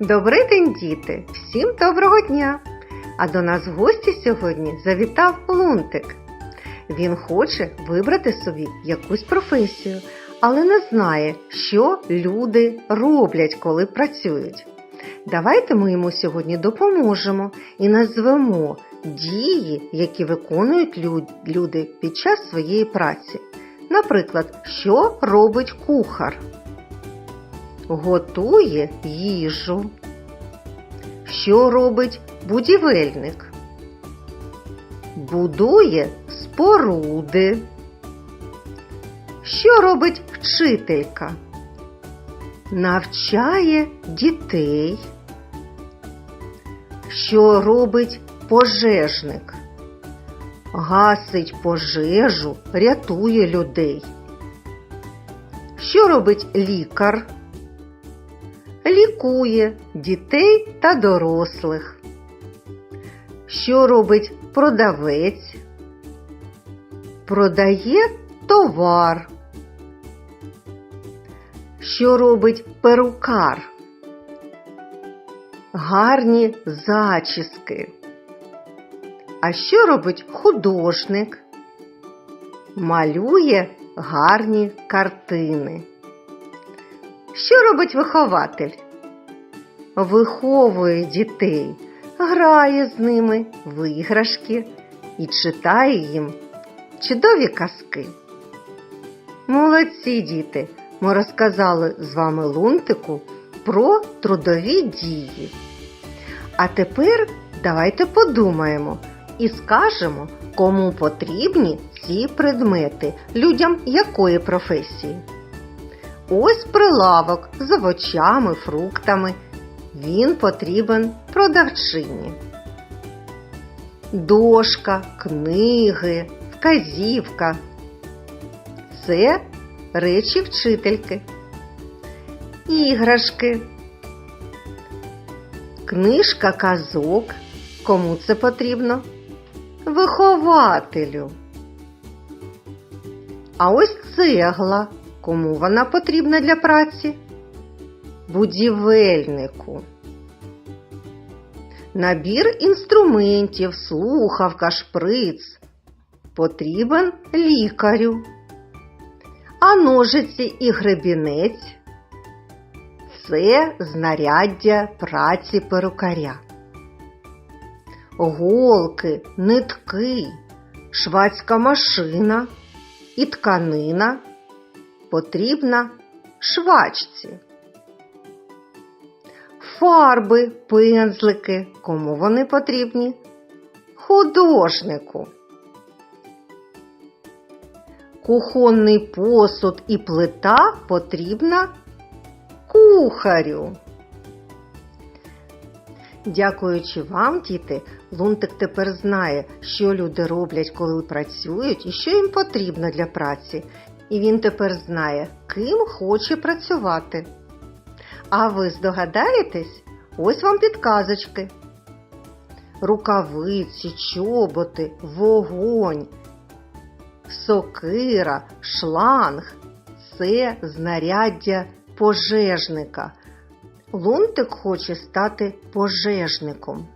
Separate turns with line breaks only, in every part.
Добрий день, діти! Всім доброго дня! А до нас в гості сьогодні завітав Лунтик. Він хоче вибрати собі якусь професію, але не знає, що люди роблять, коли працюють. Давайте ми йому сьогодні допоможемо і назвемо дії, які виконують люди під час своєї праці. Наприклад, що робить кухар? Готує їжу. Що робить будівельник? Будує споруди. Що робить вчителька? Навчає дітей. Що робить пожежник? Гасить пожежу, рятує людей. Що робить лікар? Лікує дітей та дорослих. Що робить продавець? Продає товар. Що робить перукар? Гарні зачіски. А що робить художник? Малює гарні картини. Що робить вихователь? Виховує дітей, грає з ними в іграшки і читає їм чудові казки. Молодці діти! Ми розказали з вами лунтику про трудові дії. А тепер давайте подумаємо і скажемо, кому потрібні ці предмети, людям якої професії. Ось прилавок з овочами, фруктами. Він потрібен продавчині. Дошка, книги, вказівка. Це речі вчительки. Іграшки. Книжка казок. Кому це потрібно? Вихователю. А ось цегла. Кому вона потрібна для праці? Будівельнику. Набір інструментів, слухавка, шприц. Потрібен лікарю. А ножиці і гребінець це знаряддя праці перукаря. Голки, нитки, швацька машина і тканина потрібна швачці. Фарби, пензлики, кому вони потрібні? Художнику. Кухонний посуд і плита потрібна кухарю. Дякуючи вам, діти, Лунтик тепер знає, що люди роблять, коли працюють, і що їм потрібно для праці. І він тепер знає, ким хоче працювати. А ви здогадаєтесь? Ось вам підказочки. Рукавиці, чоботи, вогонь, сокира, шланг це знаряддя пожежника. Лунтик хоче стати пожежником.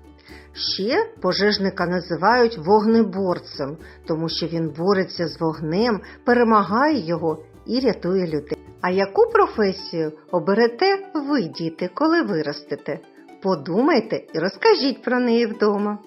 Ще пожежника називають вогнеборцем, тому що він бореться з вогнем, перемагає його і рятує людей. А яку професію оберете ви, діти, коли виростете? Подумайте і розкажіть про неї вдома.